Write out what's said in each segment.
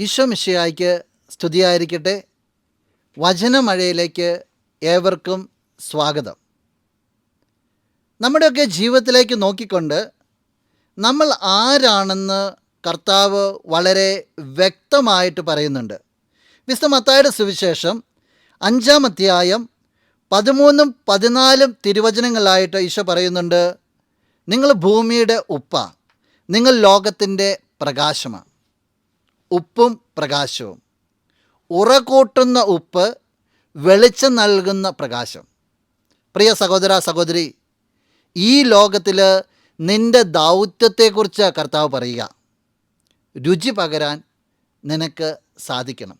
ഈശോ മിഷയായിക്ക് സ്തുതിയായിരിക്കട്ടെ. വചനമഴയിലേക്ക് ഏവർക്കും സ്വാഗതം. നമ്മുടെയൊക്കെ ജീവിതത്തിലേക്ക് നോക്കിക്കൊണ്ട് നമ്മൾ ആരാണെന്ന് കർത്താവ് വളരെ വ്യക്തമായിട്ട് പറയുന്നുണ്ട്. വിശുദ്ധ മത്തായുടെ സുവിശേഷം അഞ്ചാം അധ്യായം പതിമൂന്നും പതിനാലും തിരുവചനങ്ങളായിട്ട് ഈശോ പറയുന്നുണ്ട് നിങ്ങൾ ഭൂമിയുടെ ഉപ്പ നിങ്ങൾ ലോകത്തിന്റെ പ്രകാശമാണ് ഉപ്പും പ്രകാശവും. ഉറകൂട്ടുന്ന ഉപ്പ് വെളിച്ചം നൽകുന്ന പ്രകാശം. പ്രിയ സഹോദര സഹോദരി ഈ ലോകത്തിൽ നിന്റെ ദൗത്യത്തെക്കുറിച്ച് കർത്താവ് പറയുക. രുചി പകരാൻ നിനക്ക് സാധിക്കണം.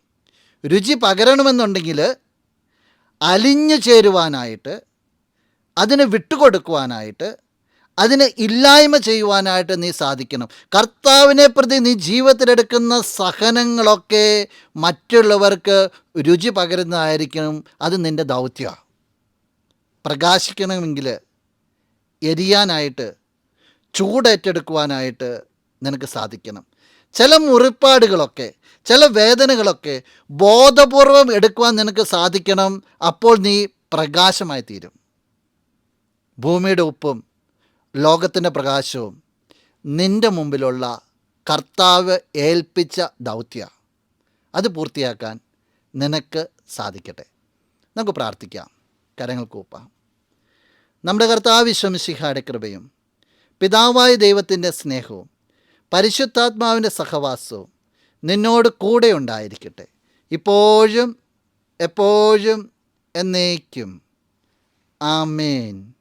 രുചി പകരണമെന്നുണ്ടെങ്കിൽ അലിഞ്ഞു ചേരുവാനായിട്ട് അതിന് വിട്ടുകൊടുക്കുവാനായിട്ട് അതിനെ ഇല്ലായ്മ ചെയ്യുവാനായിട്ട് നീ സാധിക്കണം. കർത്താവിനെ പ്രതി നീ ജീവിതത്തിലെടുക്കുന്ന സഹനങ്ങളൊക്കെ മറ്റുള്ളവർക്ക് രുചി പകരുന്നതായിരിക്കണം. അത് നിന്റെ ദൗത്യമാണ് പ്രകാശിക്കണമെങ്കിൽ എരിയാനായിട്ട് ചൂടേറ്റെടുക്കുവാനായിട്ട് നിനക്ക് സാധിക്കണം. ചില മുറിപ്പാടുകളൊക്കെ ചില വേദനകളൊക്കെ ബോധപൂർവം എടുക്കുവാൻ നിനക്ക് സാധിക്കണം. അപ്പോൾ നീ പ്രകാശമായി തീരും ഭൂമിയുടെ ഉപ്പും ലോകത്തിന്റെ പ്രകാശവും നിന്റെ മുമ്പിലുള്ള കർത്താവ് ഏൽപ്പിച്ച ദൗത്യ. അത് പൂർത്തിയാക്കാൻ നിനക്ക് സാധിക്കട്ടെ. നമുക്ക് പ്രാർത്ഥിക്കാം. കരങ്ങൾ കൂപ്പാം. നമ്മുടെ കർത്താവ് വിശ്വമിശിഹായുടെ കൃപയും പിതാവായ ദൈവത്തിന്റെ സ്നേഹവും പരിശുദ്ധാത്മാവിന്റെ സഹവാസവും നിന്നോട് കൂടെ ഉണ്ടായിരിക്കട്ടെ. ഇപ്പോഴും എപ്പോഴും എന്നേക്കും. ആമേൻ.